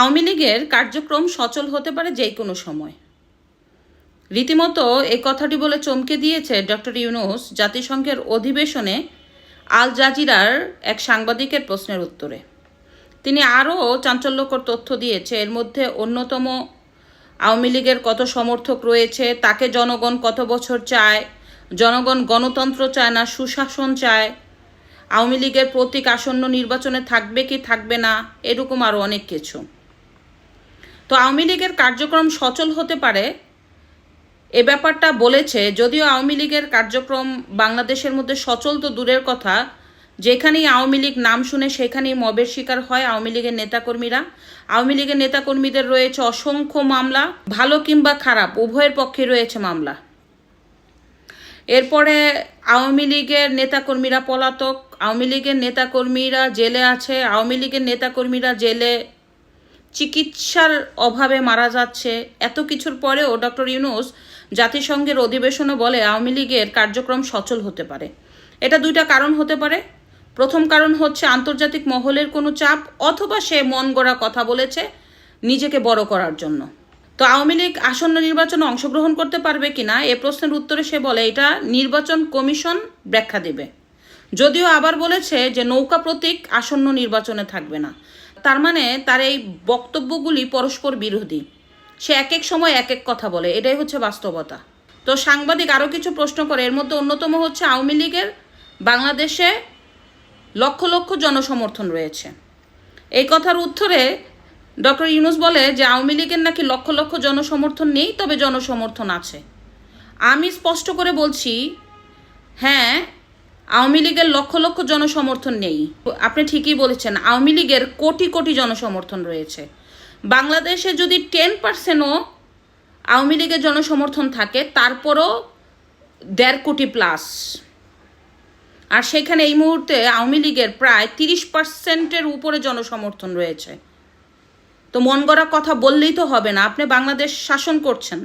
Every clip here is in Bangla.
আওয়ামী লীগের কার্যক্রম সচল হতে পারে যে কোনো সময়। রীতিমতো এই কথাটি বলে চমকে দিয়েছে ডক্টর ইউনুস জাতিসংঘের অধিবেশনে আল জাজিরার এক সাংবাদিকের প্রশ্নের উত্তরে। তিনি আরও চাঞ্চল্যকর তথ্য দিয়েছে, এর মধ্যে অন্যতম আওয়ামী লীগের কত সমর্থক রয়েছে, তাকে জনগণ কত বছর চায়, জনগণ গণতন্ত্র চায় না, সুশাসন চায়, আওয়ামী লীগের প্রতীক আসন্ন নির্বাচনে থাকবে কি থাকবে না, এরকম আরও অনেক কিছু। তো আওয়ামী লীগের কার্যক্রম সচল হতে পারে, এ ব্যাপারটা বলেছে, যদিও আওয়ামী লীগের কার্যক্রম বাংলাদেশের মধ্যে সচল তো দূরের কথা, যেখানেই আওয়ামী লীগ নাম শুনে সেখানেই মবের শিকার হয় আওয়ামী লীগের নেতাকর্মীরা। আওয়ামী লীগের নেতাকর্মীদের রয়েছে অসংখ্য মামলা, ভালো কিংবা খারাপ, উভয়ের পক্ষে রয়েছে মামলা। এরপরে আওয়ামী লীগের নেতাকর্মীরা পলাতক, আওয়ামী লীগের নেতাকর্মীরা জেলে আছে, আওয়ামী লীগের নেতাকর্মীরা জেলে চিকিৎসার অভাবে মারা যাচ্ছে। এত কিছুর পরেও ডক্টর ইউনুস জাতিসংঘের অধিবেশনে বলে আওয়ামী লীগের কার্যক্রম সচল হতে পারে। এটা দুইটা কারণ হতে পারে। প্রথম কারণ হচ্ছে আন্তর্জাতিক মহলের কোনো চাপ অথবা সে মন গড়া কথা বলেছে নিজেকে বড় করার জন্য। তো আওয়ামী লীগ আসন্ন নির্বাচনে অংশগ্রহণ করতে পারবে কিনা, এ প্রশ্নের উত্তরে সে বলে, এটা নির্বাচন কমিশন ব্যাখ্যা দেবে। যদিও আবার বলেছে যে নৌকা প্রতীক আসন্ন নির্বাচনে থাকবে না। তার মানে তার এই বক্তব্যগুলি পরস্পর বিরোধী। সে এক এক সময় এক এক কথা বলে, এটাই হচ্ছে বাস্তবতা। তো সাংবাদিক আরও কিছু প্রশ্ন করে, এর মধ্যে অন্যতম হচ্ছে আওয়ামী লীগের বাংলাদেশে লক্ষ লক্ষ জনসমর্থন রয়েছে। এই কথার উত্তরে ডক্টর ইউনুস বলে যে, আওয়ামী লীগের নাকি লক্ষ লক্ষ জনসমর্থন নেই, তবে জনসমর্থন আছে। আমি স্পষ্ট করে বলছি হ্যাঁ আওয়ামী লীগের লক্ষ লক্ষ জনসমর্থন নেই। আপনি ঠিকই বলেছেন, আওয়ামী লীগের কোটি কোটি জনসমর্থন রয়েছে। বাংলাদেশে যদি টেন পার্সেন্টও আওয়ামী লীগের জনসমর্থন থাকে, তারপরও দেড় কোটি প্লাস আর সেখানে এই মুহূর্তে আওয়ামী লীগের প্রায় তিরিশ পার্সেন্টের উপরে জনসমর্থন রয়েছে। তো মন গড়া কথা বললেই তো হবে না। আপনি বাংলাদেশ শাসন করছেন।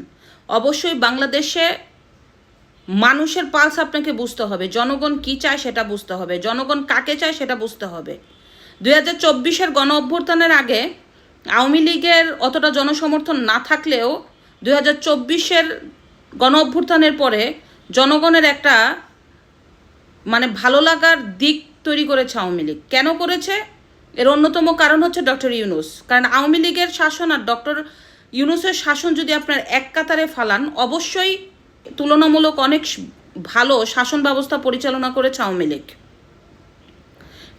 অবশ্যই বাংলাদেশে মানুষের পালস আপনাকে বুঝতে হবে। জনগণ কি চায় সেটা বুঝতে হবে। জনগণ কাকে চায় সেটা বুঝতে হবে। দুই হাজার চব্বিশের গণ অভ্যুত্থানের আগে আওয়ামী লীগের অতটা জনসমর্থন না থাকলেও দুই হাজার চব্বিশের গণ অভ্যুত্থানের পরে জনগণের একটা মানে ভালো লাগার দিক তৈরি করেছে আওয়ামী লীগ। কেন করেছে? এর অন্যতম কারণ হচ্ছে ডক্টর ইউনুস। কারণ আওয়ামী লীগের শাসন আর ডক্টর ইউনুসের শাসন যদি আপনার এক কাতারে ফালান, অবশ্যই তুলনামূলক অনেক ভালো শাসন ব্যবস্থা পরিচালনা করেছে আওয়ামী লীগ।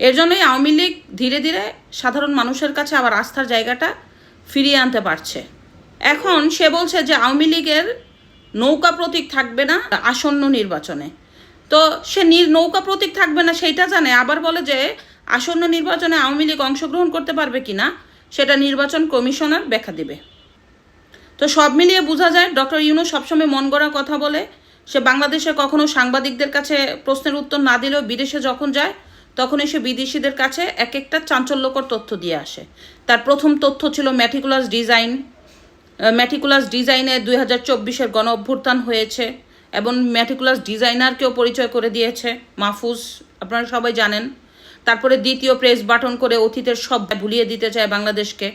এর জন্যই আওয়ামী লীগ ধীরে ধীরে সাধারণ মানুষের কাছে আবার আস্থার জায়গাটা ফিরিয়ে আনতে পারছে। এখন সে বলছে যে আওয়ামী লীগের নৌকা প্রতীক থাকবে না আসন্ন নির্বাচনে। তো সে নৌকা প্রতীক থাকবে না সেইটা জানে, আবার বলে যে আসন্ন নির্বাচনে আওয়ামী লীগ অংশগ্রহণ করতে পারবে কি না সেটা নির্বাচন কমিশনার ব্যাখ্যা দিবে। তো সব মিলিয়ে বোঝা যায়, ডক্টর ইউনুস সবসময় মন গড়া কথা বলে। সে বাংলাদেশে কখনো সাংবাদিকদের কাছে প্রশ্নের উত্তর না দিলেও বিদেশে যখন যায় তখনই সে বিদেশিদের কাছে এক একটা চাঞ্চল্যকর তথ্য দিয়ে আসে। তার প্রথম তথ্য ছিল ম্যাটিকুলাস ডিজাইন। ম্যাটিকুলাস ডিজাইনে দুই হাজার চব্বিশের গণ অভ্যুত্থান হয়েছে এবং ম্যাটিকুলাস ডিজাইনারকেও পরিচয় করে দিয়েছে মাহফুজ, আপনারা সবাই জানেন। তারপরে দ্বিতীয় প্রেস বাটন করে অতীতের সব ভুলিয়ে দিতে চায় বাংলাদেশকে।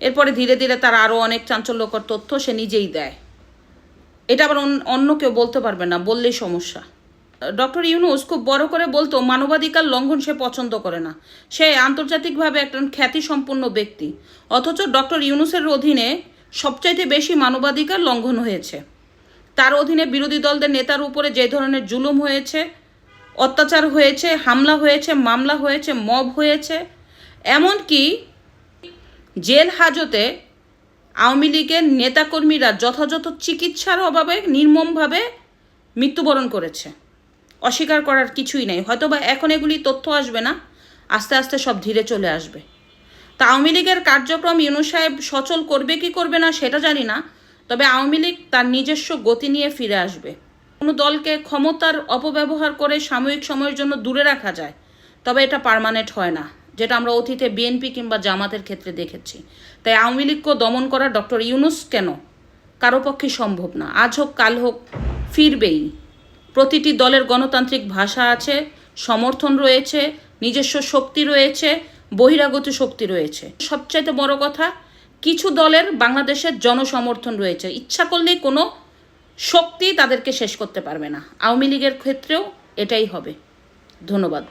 এরপরে ধীরে ধীরে তার আরও অনেক চাঞ্চল্যকর তথ্য সে নিজেই দেয়। এটা আবার অন্য- কেউ বলতে পারবে না, বললেই সমস্যা। ডক্টর ইউনুস খুব বড় করে বলতো, মানবাধিকার লঙ্ঘন সে পছন্দ করে না। সে আন্তর্জাতিকভাবে একজন খ্যাতিসম্পন্ন ব্যক্তি। অথচ ডক্টর ইউনুসের অধীনে সবচাইতে বেশি মানবাধিকার লঙ্ঘন হয়েছে। তার অধীনে বিরোধী দলদের নেতার উপরে যে ধরনের জুলুম হয়েছে, অত্যাচার হয়েছে, হামলা হয়েছে, মামলা হয়েছে, মব হয়েছে, এমনকি জেল হাজতে আওয়ামী লীগের নেতাকর্মীরা যথাযথ চিকিৎসার অভাবে নির্মমভাবে মৃত্যুবরণ করেছে। অস্বীকার করার কিছুই নেই। হয়তো বা এখন এগুলি তথ্য আসবে না, আস্তে আস্তে সব ধীরে চলে আসবে। তা আওয়ামী লীগের কার্যক্রম ইউনু সাহেব সচল করবে কি করবে না সেটা জানি না, তবে আওয়ামী লীগ তার নিজস্ব গতি নিয়ে ফিরে আসবে। কোনো দলকে ক্ষমতার অপব্যবহার করে সাময়িক সময়ের জন্য দূরে রাখা যায়, তবে এটা পার্মানেন্ট হয় না। যেটা আমরা অতীতে বিএনপি কিংবা জামাতের ক্ষেত্রে দেখেছি। তাই আওয়ামী লীগকে দমন করা ডক্টর ইউনুস কেন? কারও পক্ষে সম্ভব না। আজ হোক, কাল হোক, ফিরবেই। প্রতিটি দলের গণতান্ত্রিক ভাষা আছে, সমর্থন রয়েছে, নিজস্ব শক্তি রয়েছে, বহিরাগত শক্তি রয়েছে। সবচাইতে বড় কথা, কিছু দলের বাংলাদেশের জনসমর্থন রয়েছে। ইচ্ছা করলেই কোনো শক্তি তাদেরকে শেষ করতে পারবে না। আওয়ামী লীগের ক্ষেত্রেও এটাই হবে। ধন্যবাদ।